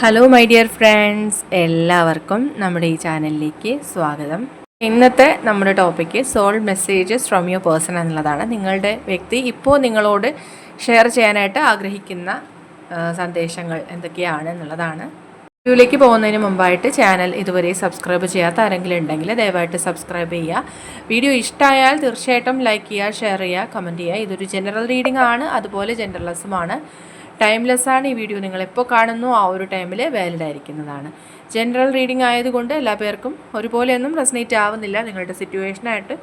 Hello my dear friends എല്ലാവർക്കും നമ്മുടെ ഈ ചാനലിലേക്ക് സ്വാഗതം. ഇന്നത്തെ നമ്മുടെ topic soul messages from your person എന്നുള്ളതാണ്. നിങ്ങളുടെ വ്യക്തി ഇപ്പോൾ നിങ്ങളോട് ഷെയർ ചെയ്യാനായിട്ട് ആഗ്രഹിക്കുന്ന സന്ദേശങ്ങൾ എന്തൊക്കെയാണ് എന്നുള്ളതാണ്. വീഡിയോയിലേക്ക് പോകുന്നതിന് മുമ്പായിട്ട് ചാനൽ ഇതുവരെ സബ്സ്ക്രൈബ് ചെയ്യാത്ത ആരെങ്കിലും ഉണ്ടെങ്കിൽ ദയവായിട്ട് സബ്സ്ക്രൈബ് ചെയ്യുക. വീഡിയോ ഇഷ്ടമായാൽ തീർച്ചയായിട്ടും ലൈക്ക് ചെയ്യുക ഷെയർ ചെയ്യുക കമന്റ് ചെയ്യുക. ഇതൊരു ജനറൽ റീഡിംഗ് ആണ് അതുപോലെ ജനറൽലെസ്സുമാണ് ടൈംലെസ് ആണ് ഈ വീഡിയോ. നിങ്ങൾ എപ്പോൾ കാണുന്നു ആ ഒരു ടൈമിൽ വാലിഡ് ആയിരിക്കുന്നതാണ്. ജനറൽ റീഡിംഗ് ആയതുകൊണ്ട് എല്ലാ പേർക്കും ഒരുപോലെയൊന്നും റെസനേറ്റ് ആവുന്നില്ല. നിങ്ങളുടെ സിറ്റുവേഷനായിട്ട്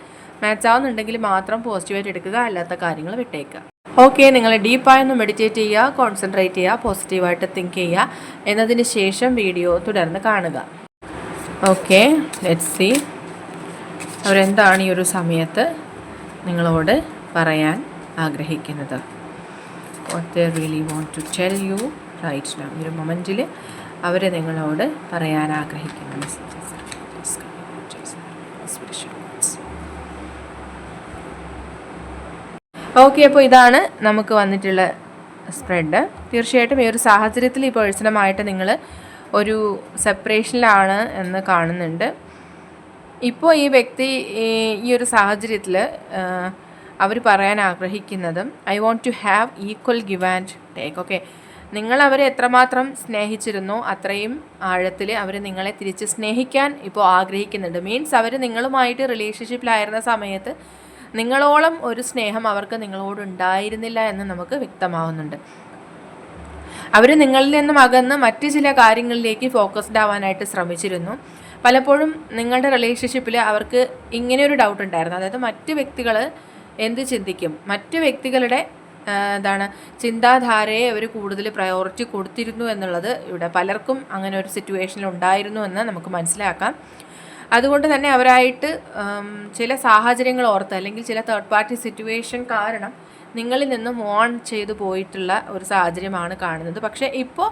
മാച്ച് ആവുന്നുണ്ടെങ്കിൽ മാത്രം പോസിറ്റീവായിട്ട് എടുക്കുക അല്ലാത്ത കാര്യങ്ങൾ വിട്ടേക്കുക. ഓക്കെ നിങ്ങൾ ഡീപ്പായൊന്ന് മെഡിറ്റേറ്റ് ചെയ്യുക കോൺസെൻട്രേറ്റ് ചെയ്യുക പോസിറ്റീവായിട്ട് തിങ്ക് ചെയ്യുക. എന്നതിന് ശേഷം വീഡിയോ തുടർന്ന് കാണുക. ഓക്കെ ലെറ്റ് സി അവരെന്താണ് ഈ ഒരു സമയത്ത് നിങ്ങളോട് പറയാൻ ആഗ്രഹിക്കുന്നത്? What they really want to tell you right now ഒരു മൊമെന്റിൽ അവർ നിങ്ങളോട് പറയാൻ ആഗ്രഹിക്കുന്ന. മെസ്സേജസ് ഓക്കെ അപ്പോൾ ഇതാണ് നമുക്ക് വന്നിട്ടുള്ള സ്പ്രെഡ് തീർച്ചയായിട്ടും ഈ ഒരു സാഹചര്യത്തിൽ ഈ പേഴ്സണുമായിട്ട് നിങ്ങൾ ഒരു സെപ്പറേഷനിലാണ് എന്ന് കാണുന്നുണ്ട്. ഇപ്പോൾ ഈ വ്യക്തി ഈ ഒരു സാഹചര്യത്തിൽ അവർ പറയാൻ ആഗ്രഹിക്കുന്നതും I want to have equal give and take. Okay. നിങ്ങൾ അവരെ എത്രമാത്രം സ്നേഹിച്ചിരുന്നോ അത്രയും ആഴത്തിൽ അവർ നിങ്ങളെ തിരിച്ച് സ്നേഹിക്കാൻ ഇപ്പോൾ ആഗ്രഹിക്കുന്നുണ്ട്. മീൻസ് അവർ നിങ്ങളുമായിട്ട് റിലേഷൻഷിപ്പിലായിരുന്ന സമയത്ത് നിങ്ങളോളം ഒരു സ്നേഹം അവർക്ക് നിങ്ങളോട് ഉണ്ടായിരുന്നില്ല എന്ന് നമുക്ക് വ്യക്തമാവുന്നുണ്ട്. അവർ നിങ്ങളിൽ നിന്നും അകന്ന് മറ്റ് ചില കാര്യങ്ങളിലേക്ക് ഫോക്കസ്ഡ് ആവാനായിട്ട് ശ്രമിച്ചിരുന്നു. പലപ്പോഴും നിങ്ങളുടെ റിലേഷൻഷിപ്പിൽ അവർക്ക് ഇങ്ങനെ ഒരു ഡൗട്ട് ഉണ്ടായിരുന്നു. അതായത് മറ്റ് വ്യക്തികൾ എന്ത് ചിന്തിക്കും? മറ്റു വ്യക്തികളുടെ എന്താണ് ചിന്താധാരയെ അവർ കൂടുതൽ പ്രയോറിറ്റി കൊടുത്തിരുന്നു എന്നുള്ളത് ഇവിടെ പലർക്കും അങ്ങനെ ഒരു സിറ്റുവേഷനിൽ ഉണ്ടായിരുന്നു എന്ന് നമുക്ക് മനസ്സിലാക്കാം. അതുകൊണ്ട് തന്നെ അവരായിട്ട് ചില സാഹചര്യങ്ങൾ ഓർത്ത് അല്ലെങ്കിൽ ചില തേർഡ് പാർട്ടി സിറ്റുവേഷൻ കാരണം നിങ്ങളിൽ നിന്ന് മോൺ ചെയ്തു പോയിട്ടുള്ള ഒരു സാഹചര്യമാണ് കാണുന്നത്. പക്ഷേ ഇപ്പോൾ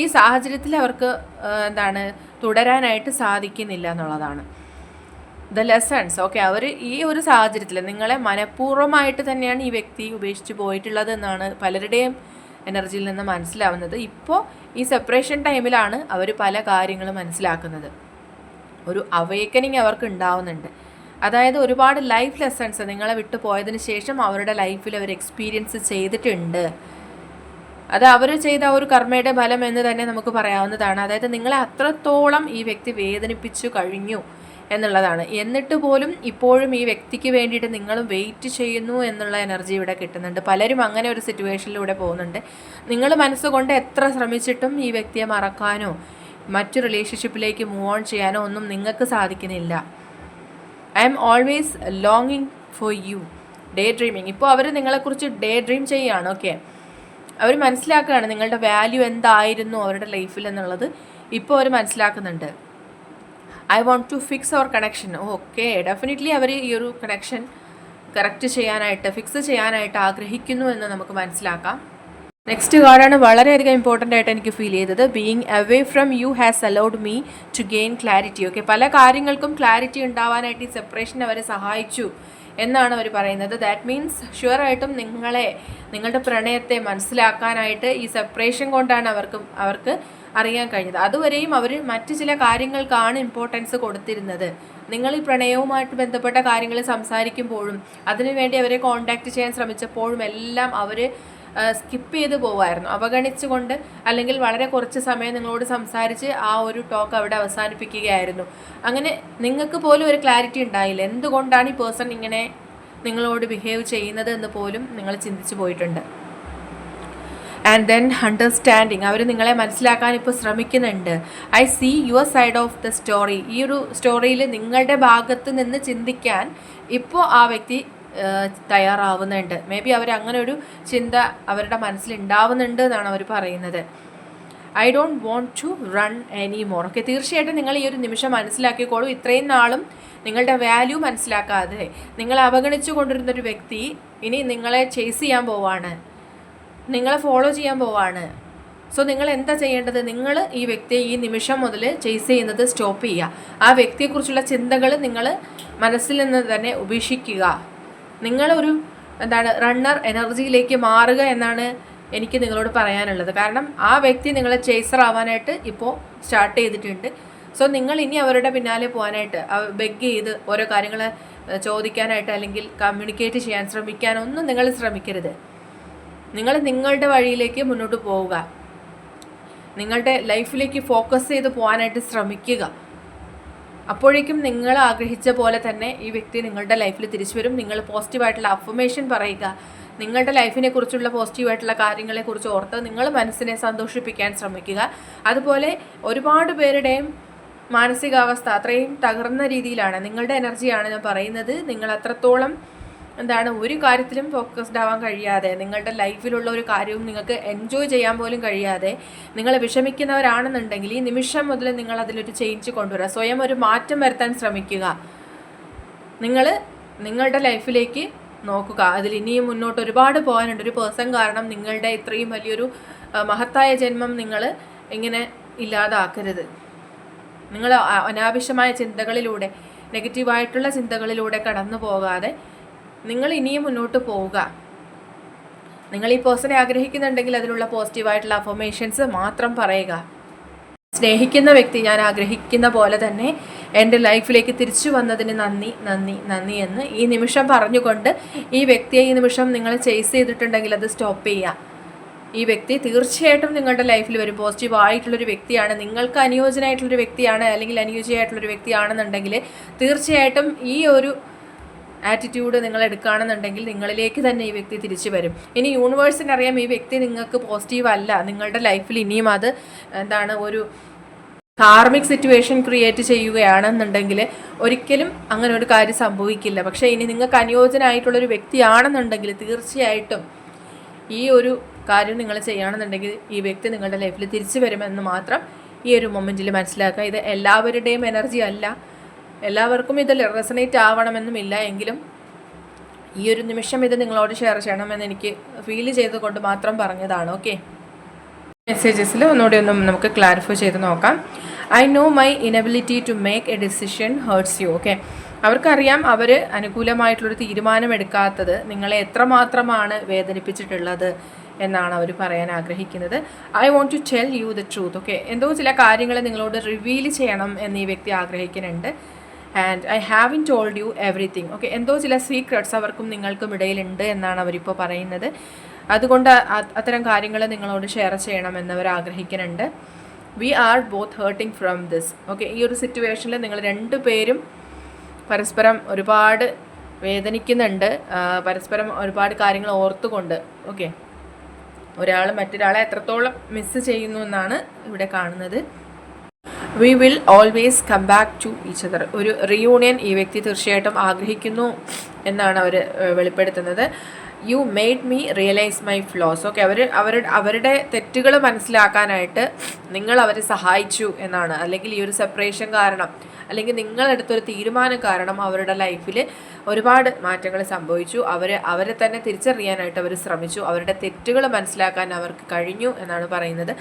ഈ സാഹചര്യത്തിൽ അവർക്ക് എന്താണ് തുടരാനായിട്ട് സാധിക്കുന്നില്ല എന്നുള്ളതാണ്. ദ ലെസൺസ് ഓക്കെ അവർ ഈ ഒരു സാഹചര്യത്തിൽ നിങ്ങളെ മനഃപൂർവമായിട്ട് തന്നെയാണ് ഈ വ്യക്തി ഉപേക്ഷിച്ച് പോയിട്ടുള്ളത് എന്നാണ് പലരുടെയും എനർജിയിൽ നിന്ന് മനസ്സിലാവുന്നത്. ഇപ്പോൾ ഈ സെപ്പറേഷൻ ടൈമിലാണ് അവർ പല കാര്യങ്ങളും മനസ്സിലാക്കുന്നത്. ഒരു അവേക്കനിങ് അവർക്ക് ഉണ്ടാവുന്നുണ്ട്. അതായത് ഒരുപാട് ലൈഫ് ലെസൺസ് നിങ്ങളെ വിട്ടു പോയതിന് ശേഷം അവരുടെ ലൈഫിൽ അവർ എക്സ്പീരിയൻസ് ചെയ്തിട്ടുണ്ട്. അത് അവർ ചെയ്ത ഒരു കർമ്മയുടെ ഫലം എന്ന് തന്നെ നമുക്ക് പറയാവുന്നതാണ്. അതായത് നിങ്ങളെ അത്രത്തോളം ഈ വ്യക്തി വേദനിപ്പിച്ചു കഴിഞ്ഞു. എന്നുള്ളതാണ്. എന്നിട്ട് പോലും ഇപ്പോഴും ഈ വ്യക്തിക്ക് വേണ്ടിയിട്ട് നിങ്ങൾ വെയിറ്റ് ചെയ്യുന്നു എന്നുള്ള എനർജി ഇവിടെ കിട്ടുന്നുണ്ട്. പലരും അങ്ങനെ ഒരു സിറ്റുവേഷനിലൂടെ പോകുന്നുണ്ട്. നിങ്ങൾ മനസ്സുകൊണ്ട് എത്ര ശ്രമിച്ചിട്ടും ഈ വ്യക്തിയെ മറക്കാനോ മറ്റു റിലേഷൻഷിപ്പിലേക്ക് മൂവ് ഓൺ ചെയ്യാനോ ഒന്നും നിങ്ങൾക്ക് സാധിക്കുന്നില്ല. ഐ എം ഓൾവേസ് ലോങ്ങിങ് ഫോർ യു ഡേ ഡ്രീമിങ് ഇപ്പോൾ അവർ നിങ്ങളെക്കുറിച്ച് ഡേ ഡ്രീം ചെയ്യുകയാണ്. ഓക്കെ അവർ മനസ്സിലാക്കുകയാണ് നിങ്ങളുടെ വാല്യൂ എന്തായിരുന്നു അവരുടെ ലൈഫിൽ എന്നുള്ളത്. ഇപ്പോൾ അവർ മനസ്സിലാക്കുന്നുണ്ട്. I want to fix our connection okay definitely അവർ ഈ ഒരു കണക്ഷൻ കറക്റ്റ് ചെയ്യാനായിട്ട് ഫിക്സ് ചെയ്യാനായിട്ട് ആഗ്രഹിക്കുന്നു എന്ന് നമുക്ക് മനസ്സിലാക്കാം. നെക്സ്റ്റ് കാർഡാണ് വളരെയധികം ഇമ്പോർട്ടന്റ് ആയിട്ട് എനിക്ക് ഫീൽ ചെയ്തത്. Being away from you has allowed me to gain clarity okay പല കാര്യങ്ങൾക്കും ക്ലാരിറ്റി ഉണ്ടാവാനായിട്ട് ഈ സെപ്പറേഷൻ അവരെ സഹായിച്ചു എന്നാണ് അവർ പറയുന്നത്. ദാറ്റ് മീൻസ് ഷുവറായിട്ടും നിങ്ങളെ നിങ്ങളുടെ പ്രണയത്തെ മനസ്സിലാക്കാനായിട്ട് ഈ സെപ്പറേഷൻ കൊണ്ടാണ് അവർക്ക് അവർക്ക് അറിയാൻ കഴിഞ്ഞത്. അതുവരെയും അവർ മറ്റ് ചില കാര്യങ്ങൾക്കാണ് ഇമ്പോർട്ടൻസ് കൊടുത്തിരുന്നത്. നിങ്ങൾ ഈ പ്രണയവുമായിട്ട് ബന്ധപ്പെട്ട കാര്യങ്ങൾ സംസാരിക്കുമ്പോഴും അതിനുവേണ്ടി അവരെ കോണ്ടാക്ട് ചെയ്യാൻ ശ്രമിച്ചപ്പോഴും എല്ലാം അവർ സ്കിപ്പ് ചെയ്ത് പോവായിരുന്നു. അവഗണിച്ചുകൊണ്ട് അല്ലെങ്കിൽ വളരെ കുറച്ച് സമയം നിങ്ങളോട് സംസാരിച്ച് ആ ഒരു ടോക്ക് അവിടെ അവസാനിപ്പിക്കുകയായിരുന്നു. അങ്ങനെ നിങ്ങൾക്ക് പോലും ഒരു ക്ലാരിറ്റി ഉണ്ടായില്ല. എന്തുകൊണ്ടാണ് ഈ പേഴ്സൺ ഇങ്ങനെ നിങ്ങളോട് ബിഹേവ് ചെയ്യുന്നത് എന്ന് പോലും നിങ്ങൾ ചിന്തിച്ചു പോയിട്ടുണ്ട്. ആൻഡ് ദെൻ അണ്ടർസ്റ്റാൻഡിങ് അവർ നിങ്ങളെ മനസ്സിലാക്കാൻ ഇപ്പോൾ ശ്രമിക്കുന്നുണ്ട്. I see your side of the story ഈ ഒരു സ്റ്റോറിയിൽ നിങ്ങളുടെ ഭാഗത്ത് നിന്ന് ചിന്തിക്കാൻ ഇപ്പോൾ ആ വ്യക്തി തയ്യാറാവുന്നുണ്ട്. മേ ബി അവർ അങ്ങനെ ഒരു ചിന്ത അവരുടെ മനസ്സിൽ ഉണ്ടാവുന്നുണ്ട് എന്നാണ് അവർ പറയുന്നത്. I don't want to run any more okay തീർച്ചയായിട്ടും നിങ്ങൾ ഈ ഒരു നിമിഷം മനസ്സിലാക്കിക്കോളൂ. ഇത്രയും നാളും നിങ്ങളുടെ വാല്യൂ മനസ്സിലാക്കാതെ നിങ്ങൾ അവഗണിച്ചു കൊണ്ടിരുന്നൊരു വ്യക്തി ഇനി നിങ്ങളെ ചേസ് ചെയ്യാൻ പോവാണ്. നിങ്ങളെ ഫോളോ ചെയ്യാൻ പോവാണ്. സോ നിങ്ങൾ എന്താ ചെയ്യേണ്ടത്? നിങ്ങൾ ഈ വ്യക്തിയെ ഈ നിമിഷം മുതൽ ചേസ് ചെയ്യുന്നത് സ്റ്റോപ്പ് ചെയ്യുക. ആ വ്യക്തിയെക്കുറിച്ചുള്ള ചിന്തകൾ നിങ്ങൾ മനസ്സിൽ നിന്ന് തന്നെ ഉപേക്ഷിക്കുക. നിങ്ങളൊരു എന്താണ് റണ്ണർ എനർജിയിലേക്ക് മാറുക എന്നാണ് എനിക്ക് നിങ്ങളോട് പറയാനുള്ളത്. കാരണം ആ വ്യക്തി നിങ്ങളെ ചേസർ ആവാനായിട്ട് ഇപ്പോൾ സ്റ്റാർട്ട് ചെയ്തിട്ടുണ്ട്. സോ നിങ്ങൾ ഇനി അവരുടെ പിന്നാലെ പോകാനായിട്ട് ബെഗ് ചെയ്ത് ഓരോ കാര്യങ്ങൾ ചോദിക്കാനായിട്ട് അല്ലെങ്കിൽ കമ്മ്യൂണിക്കേറ്റ് ചെയ്യാൻ ശ്രമിക്കാനൊന്നും നിങ്ങൾ ശ്രമിക്കരുത്. നിങ്ങൾ നിങ്ങളുടെ വഴിയിലേക്ക് മുന്നോട്ട് പോവുക. നിങ്ങളുടെ ലൈഫിലേക്ക് ഫോക്കസ് ചെയ്ത് പോകാനായിട്ട് ശ്രമിക്കുക. അപ്പോഴേക്കും നിങ്ങൾ ആഗ്രഹിച്ച പോലെ തന്നെ ഈ വ്യക്തി നിങ്ങളുടെ ലൈഫിൽ തിരിച്ചു വരും. നിങ്ങൾ പോസിറ്റീവായിട്ടുള്ള അഫർമേഷൻ പറയുക. നിങ്ങളുടെ ലൈഫിനെ കുറിച്ചുള്ള പോസിറ്റീവായിട്ടുള്ള കാര്യങ്ങളെക്കുറിച്ച് ഓർത്ത് നിങ്ങൾ മനസ്സിനെ സന്തോഷിപ്പിക്കാൻ ശ്രമിക്കുക. അതുപോലെ ഒരുപാട് പേരുടെയും മാനസികാവസ്ഥ അത്രയും തകർന്ന രീതിയിലാണ്. നിങ്ങളുടെ എനർജിയാണ് ഞാൻ പറയുന്നത്. നിങ്ങൾ അത്രത്തോളം എന്താണ് ഒരു കാര്യത്തിലും ഫോക്കസ്ഡ് ആവാൻ കഴിയാതെ നിങ്ങളുടെ ലൈഫിലുള്ള ഒരു കാര്യവും നിങ്ങൾക്ക് എൻജോയ് ചെയ്യാൻ പോലും കഴിയാതെ നിങ്ങൾ വിഷമിക്കുന്നവരാണെന്നുണ്ടെങ്കിൽ ഈ നിമിഷം മുതൽ നിങ്ങൾ അതിലൊരു ചേഞ്ച് കൊണ്ടുവരിക. സ്വയം ഒരു മാറ്റം വരുത്താൻ ശ്രമിക്കുക. നിങ്ങൾ നിങ്ങളുടെ ലൈഫിലേക്ക് നോക്കുക. അതിൽ ഇനിയും മുന്നോട്ട് ഒരുപാട് പോകാനുണ്ട്. ഒരു പേഴ്സൺ കാരണം നിങ്ങളുടെ ഇത്രയും വലിയൊരു മഹത്തായ ജന്മം നിങ്ങൾ ഇങ്ങനെ ഇല്ലാതാക്കരുത്. നിങ്ങൾ അനാവശ്യമായ ചിന്തകളിലൂടെ നെഗറ്റീവായിട്ടുള്ള ചിന്തകളിലൂടെ കടന്നു പോകാതെ നിങ്ങൾ ഇനിയും മുന്നോട്ട് പോവുക. നിങ്ങൾ ഈ പേഴ്സണെ ആഗ്രഹിക്കുന്നുണ്ടെങ്കിൽ അതിനുള്ള പോസിറ്റീവായിട്ടുള്ള അഫർമേഷൻസ് മാത്രം പറയുക. സ്നേഹിക്കുന്ന വ്യക്തി ഞാൻ ആഗ്രഹിക്കുന്ന പോലെ തന്നെ എന്റെ ലൈഫിലേക്ക് തിരിച്ചു വന്നതിന് നന്ദി നന്ദി നന്ദി എന്ന് ഈ നിമിഷം പറഞ്ഞുകൊണ്ട് ഈ വ്യക്തിയെ ഈ നിമിഷം നിങ്ങൾ ചേസ് ചെയ്തിട്ടുണ്ടെങ്കിൽ അത് സ്റ്റോപ്പ് ചെയ്യുക. ഈ വ്യക്തി തീർച്ചയായിട്ടും നിങ്ങളുടെ ലൈഫിൽ വരും. പോസിറ്റീവ് ആയിട്ടുള്ളൊരു വ്യക്തിയാണ്. നിങ്ങൾക്ക് അനുയോജ്യനായിട്ടുള്ളൊരു വ്യക്തിയാണ് അല്ലെങ്കിൽ അനുയോജ്യമായിട്ടുള്ളൊരു വ്യക്തിയാണെന്നുണ്ടെങ്കിൽ തീർച്ചയായിട്ടും ഈ ഒരു ആറ്റിറ്റ്യൂഡ് നിങ്ങൾ എടുക്കുകയാണെന്നുണ്ടെങ്കിൽ നിങ്ങളിലേക്ക് തന്നെ ഈ വ്യക്തി തിരിച്ചു വരും. ഇനി യൂണിവേഴ്സിന് അറിയാം ഈ വ്യക്തി നിങ്ങൾക്ക് പോസിറ്റീവ് അല്ല. നിങ്ങളുടെ ലൈഫിൽ ഇനിയും അത് എന്താണ് ഒരു കാർമിക് സിറ്റുവേഷൻ ക്രിയേറ്റ് ചെയ്യുകയാണെന്നുണ്ടെങ്കിൽ ഒരിക്കലും അങ്ങനെ ഒരു കാര്യം സംഭവിക്കില്ല. പക്ഷേ ഇനി നിങ്ങൾക്ക് അനുയോജ്യനായിട്ടുള്ളൊരു വ്യക്തിയാണെന്നുണ്ടെങ്കിൽ തീർച്ചയായിട്ടും ഈ ഒരു കാര്യം നിങ്ങൾ ചെയ്യുകയാണെന്നുണ്ടെങ്കിൽ ഈ വ്യക്തി നിങ്ങളുടെ ലൈഫിൽ തിരിച്ചു വരുമെന്ന് മാത്രം ഈ ഒരു മൊമെന്റിൽ മനസ്സിലാക്കുക. ഇത് എല്ലാവരുടെയും എനർജി അല്ല. എല്ലാവർക്കും ഇതിൽ റെസനേറ്റ് ആവണമെന്നുമില്ല. എങ്കിലും ഈ ഒരു നിമിഷം ഇത് നിങ്ങളോട് ഷെയർ ചെയ്യണമെന്ന് എനിക്ക് ഫീൽ ചെയ്തുകൊണ്ട് മാത്രം പറഞ്ഞതാണ്. ഓക്കെ മെസ്സേജസിൽ ഒന്നുകൂടി ഒന്നും നമുക്ക് ക്ലാരിഫൈ ചെയ്ത് നോക്കാം. I know my inability to make a decision hurts you okay അവർക്കറിയാം അവർ അനുകൂലമായിട്ടുള്ളൊരു തീരുമാനം എടുക്കാത്തത് നിങ്ങളെ എത്രമാത്രമാണ് വേദനിപ്പിച്ചിട്ടുള്ളത് എന്നാണ് അവർ പറയാൻ ആഗ്രഹിക്കുന്നത്. I want to tell you the truth okay എന്തോ ചില കാര്യങ്ങൾ നിങ്ങളോട് റിവീൽ ചെയ്യണം എന്ന് ഈ വ്യക്തി ആഗ്രഹിക്കുന്നുണ്ട്. And I haven't told you everything okay എന്തോ ചില സീക്രട്സ് അവർക്കും നിങ്ങൾക്കും ഇടയിലുണ്ട് എന്നാണ് അവരിപ്പോൾ പറയുന്നത്. അതുകൊണ്ട് അത്തരം കാര്യങ്ങൾ നിങ്ങളോട് ഷെയർ ചെയ്യണമെന്ന് അവർ ആഗ്രഹിക്കുന്നുണ്ട്. We are both hurting from this okay ഈ ഒരു സിറ്റുവേഷനിൽ നിങ്ങൾ രണ്ടു പേരും പരസ്പരം ഒരുപാട് വേദനിക്കുന്നുണ്ട്. പരസ്പരം ഒരുപാട് കാര്യങ്ങൾ ഓർത്തുകൊണ്ട്. ഓക്കെ ഒരാൾ മറ്റൊരാളെ എത്രത്തോളം മിസ്സ് ചെയ്യുന്നു എന്നാണ് ഇവിടെ കാണുന്നത്. We will always come back to each other ഒരു റിയൂണിയൻ ഈ വ്യക്തി തീർച്ചയായിട്ടും ആഗ്രഹിക്കുന്നു എന്നാണ് അവർ വെളിപ്പെടുത്തുന്നത്. You made me realise my flaws okay അവർ അവരുടെ അവരുടെ തെറ്റുകൾ മനസ്സിലാക്കാനായിട്ട് നിങ്ങൾ അവരെ സഹായിച്ചു എന്നാണ്. അല്ലെങ്കിൽ ഈ ഒരു സെപ്പറേഷൻ കാരണം അല്ലെങ്കിൽ നിങ്ങളെടുത്തൊരു തീരുമാനം കാരണം അവരുടെ ലൈഫിൽ ഒരുപാട് മാറ്റങ്ങൾ സംഭവിച്ചു. അവർ അവരെ തന്നെ തിരിച്ചറിയാനായിട്ട് അവർ ശ്രമിച്ചു. അവരുടെ തെറ്റുകൾ മനസ്സിലാക്കാൻ അവർക്ക് കഴിഞ്ഞു എന്നാണ് പറയുന്നത്.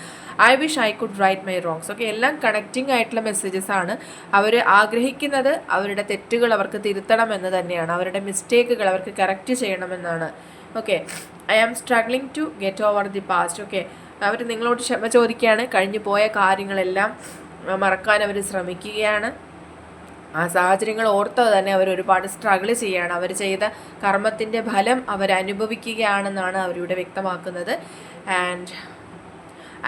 I wish I could right my wrongs. Okay എല്ലാം കണക്റ്റിംഗ് ആയിട്ടുള്ള മെസ്സേജസ് ആണ് അവർ ആഗ്രഹിക്കുന്നത്. അവരുടെ തെറ്റുകൾ അവർക്ക് തിരുത്തണം എന്ന് തന്നെയാണ്. അവരുടെ മിസ്റ്റേക്കുകൾ അവർക്ക് കറക്റ്റ് ചെയ്യണമെന്നാണ്. Okay I am struggling to get over the past. Okay അവർ നിങ്ങളോട് ക്ഷമ ചോദിക്കുകയാണ്. കഴിഞ്ഞു പോയ കാര്യങ്ങളെല്ലാം മറക്കാൻ അവർ ശ്രമിക്കുകയാണ്. ആ സാഹചര്യങ്ങൾ ഓർത്ത് തന്നെ അവർ ഒരുപാട് സ്ട്രഗിൾ ചെയ്യുകയാണ് അവർ ചെയ്ത കർമ്മത്തിന്റെ ഫലം അവർ അനുഭവിക്കുകയാണെന്നാണ് അവരിവിടെ വ്യക്തമാക്കുന്നത്. And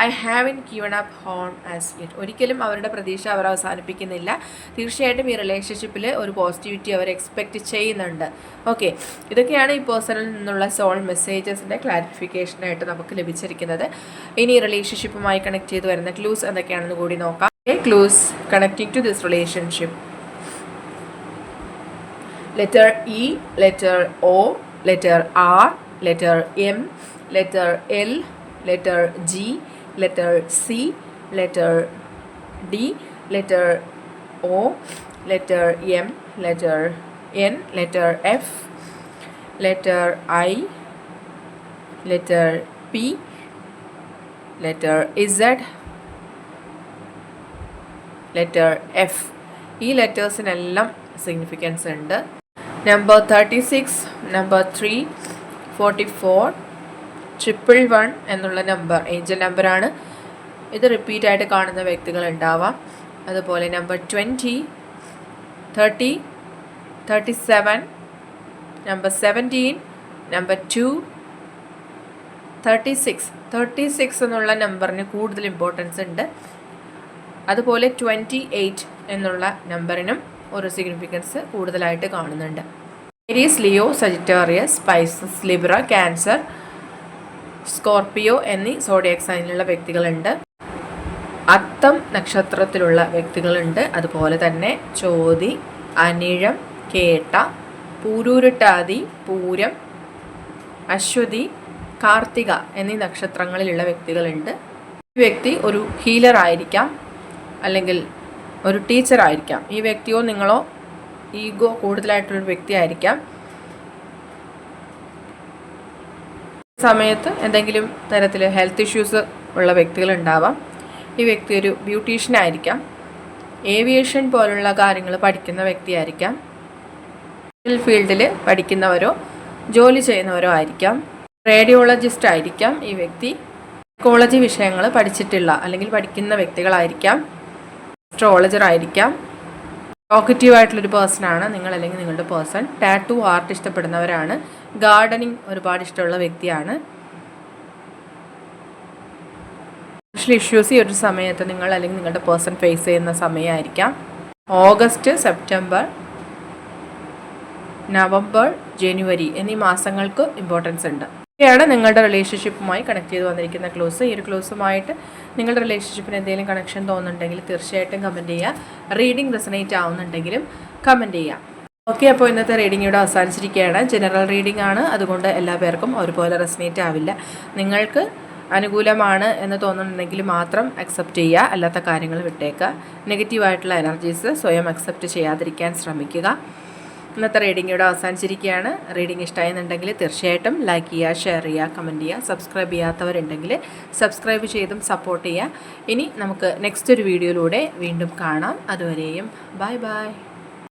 I haven't given up hope as yet ഒരിക്കലും അവരുടെ പ്രതീക്ഷ അവർ അവസാനിപ്പിക്കുന്നില്ല. തീർച്ചയായിട്ടും ഈ റിലേഷൻഷിപ്പിൽ ഒരു പോസിറ്റിവിറ്റി അവർ എക്സ്പെക്റ്റ് ചെയ്യുന്നുണ്ട്. ഓക്കെ ഇതൊക്കെയാണ് ഈ പേഴ്സണിൽ നിന്നുള്ള സോൾ മെസ്സേജസിന്റെ ക്ലാരിഫിക്കേഷനായിട്ട് നമുക്ക് ലഭിച്ചിരിക്കുന്നത്. ഇനി റിലേഷൻഷിപ്പുമായി കണക്ട് ചെയ്ത് വരുന്ന ക്ലൂസ് എന്തൊക്കെയാണെന്ന് കൂടി നോക്കാം. Clues connecting to this relationship letter E, letter O, letter R, letter M, letter L, letter G, letter C, letter D, letter O, letter M, letter N, letter F, letter I, letter P, letter Z, letter F ഈ ലെറ്റേഴ്സിനെല്ലാം significance ഉണ്ട് Number 36 number 3 44 triple one എന്നുള്ള number angel നമ്പറാണ് ഇത് repeat ആയിട്ട് കാണുന്ന വ്യക്തികൾ ഉണ്ടാവാം. അതുപോലെ number twenty thirty thirty seven number seventeen number two thirty six thirty six എന്നുള്ള നമ്പറിന് കൂടുതൽ ഇമ്പോർട്ടൻസ് ഉണ്ട്. അതുപോലെ ട്വന്റി എയ്റ്റ് എന്നുള്ള നമ്പറിനും ഒരു സിഗ്നിഫിക്കൻസ് കൂടുതലായിട്ട് കാണുന്നുണ്ട്. Aries Leo Sagittarius Pisces Libra Cancer Scorpio എന്നീ സോഡിയക് സൈനിലുള്ള വ്യക്തികളുണ്ട്. അത്തം നക്ഷത്രത്തിലുള്ള വ്യക്തികളുണ്ട്. അതുപോലെ തന്നെ ചോതി അനിഴം കേട്ട പൂരൂരുട്ടാതി പൂരം അശ്വതി കാർത്തിക എന്നീ നക്ഷത്രങ്ങളിലുള്ള വ്യക്തികളുണ്ട്. ഈ വ്യക്തി ഒരു ഹീലർ ആയിരിക്കാം. അല്ലെങ്കിൽ ഒരു ടീച്ചറായിരിക്കാം ഈ വ്യക്തിയോ നിങ്ങളോ ഈഗോ കൂടുതലായിട്ടുള്ളൊരു വ്യക്തിയായിരിക്കാം സമയത്ത് എന്തെങ്കിലും തരത്തിൽ ഹെൽത്ത് ഇഷ്യൂസ് ഉള്ള വ്യക്തികളുണ്ടാവാം ഈ വ്യക്തി ഒരു ബ്യൂട്ടീഷ്യൻ ആയിരിക്കാം. ഏവിയേഷൻ പോലുള്ള കാര്യങ്ങൾ പഠിക്കുന്ന വ്യക്തിയായിരിക്കാം ഫീൽഡിൽ പഠിക്കുന്നവരോ ജോലി ചെയ്യുന്നവരോ ആയിരിക്കാം. റേഡിയോളജിസ്റ്റ് ആയിരിക്കാം ഈ വ്യക്തി. സൈക്കോളജി വിഷയങ്ങൾ പഠിച്ചിട്ടുള്ള അല്ലെങ്കിൽ പഠിക്കുന്ന വ്യക്തികളായിരിക്കാം. അസ്ട്രോളജർ ആയിരിക്കാം. ടോക്കറ്റീവ് ആയിട്ടുള്ളൊരു പേഴ്സൺ ആണ്. നിങ്ങൾ അല്ലെങ്കിൽ നിങ്ങളുടെ പേഴ്സൺ ടാറ്റു ആർട്ട് ഇഷ്ടപ്പെടുന്നവരാണ്. ഗാർഡനിങ് ഒരുപാട് ഇഷ്ടമുള്ള വ്യക്തിയാണ്. സോഷ്യൽ ഇഷ്യൂസ് ഈ ഒരു സമയത്ത് നിങ്ങൾ അല്ലെങ്കിൽ നിങ്ങളുടെ പേഴ്സൺ ഫേസ് ചെയ്യുന്ന സമയമായിരിക്കാം. ഓഗസ്റ്റ് സെപ്റ്റംബർ നവംബർ ജനുവരി എന്നീ മാസങ്ങൾക്ക് ഇമ്പോർട്ടൻസ് ഉണ്ട്. ഇതൊക്കെയാണ് നിങ്ങളുടെ റിലേഷൻഷിപ്പുമായി കണക്ട് ചെയ്ത് വന്നിരിക്കുന്ന ക്ലോസ് ഈ ഒരു ക്ലോസുമായിട്ട് നിങ്ങളുടെ റിലേഷൻഷിപ്പിന് എന്തെങ്കിലും കണക്ഷൻ തോന്നുന്നുണ്ടെങ്കിൽ തീർച്ചയായിട്ടും കമന്റ് ചെയ്യുക. റീഡിംഗ് റെസനേറ്റ് ആവുന്നുണ്ടെങ്കിലും കമന്റ് ചെയ്യുക. ഓക്കെ അപ്പോൾ ഇന്നത്തെ റീഡിംഗ് ഇവിടെ അവസാനിച്ചിരിക്കുകയാണ്. ജനറൽ റീഡിംഗ് ആണ്. അതുകൊണ്ട് എല്ലാ പേർക്കും ഒരുപോലെ റെസനേറ്റ് ആവില്ല. നിങ്ങൾക്ക് അനുകൂലമാണ് എന്ന് തോന്നുന്നുണ്ടെങ്കിൽ മാത്രം അക്സെപ്റ്റ് ചെയ്യുക. അല്ലാത്ത കാര്യങ്ങൾ വിട്ടേക്കുക. നെഗറ്റീവായിട്ടുള്ള എനർജീസ് സ്വയം അക്സെപ്റ്റ് ചെയ്യാതിരിക്കാൻ ശ്രമിക്കുക. ഇന്നത്തെ റീഡിംഗ് ഇവിടെ അവസാനിച്ചിരിക്കുകയാണ്. റീഡിംഗ് ഇഷ്ടമായെന്നുണ്ടെങ്കിൽ തീർച്ചയായിട്ടും ലൈക്ക് ചെയ്യുക ഷെയർ ചെയ്യുക കമന്റ് ചെയ്യുക സബ്സ്ക്രൈബ് ചെയ്യാത്തവരുണ്ടെങ്കിൽ സബ്സ്ക്രൈബ് ചെയ്തും സപ്പോർട്ട് ചെയ്യുക. ഇനി നമുക്ക് നെക്സ്റ്റ് ഒരു വീഡിയോയിലൂടെ വീണ്ടും കാണാം. അതുവരെയും ബൈ ബൈ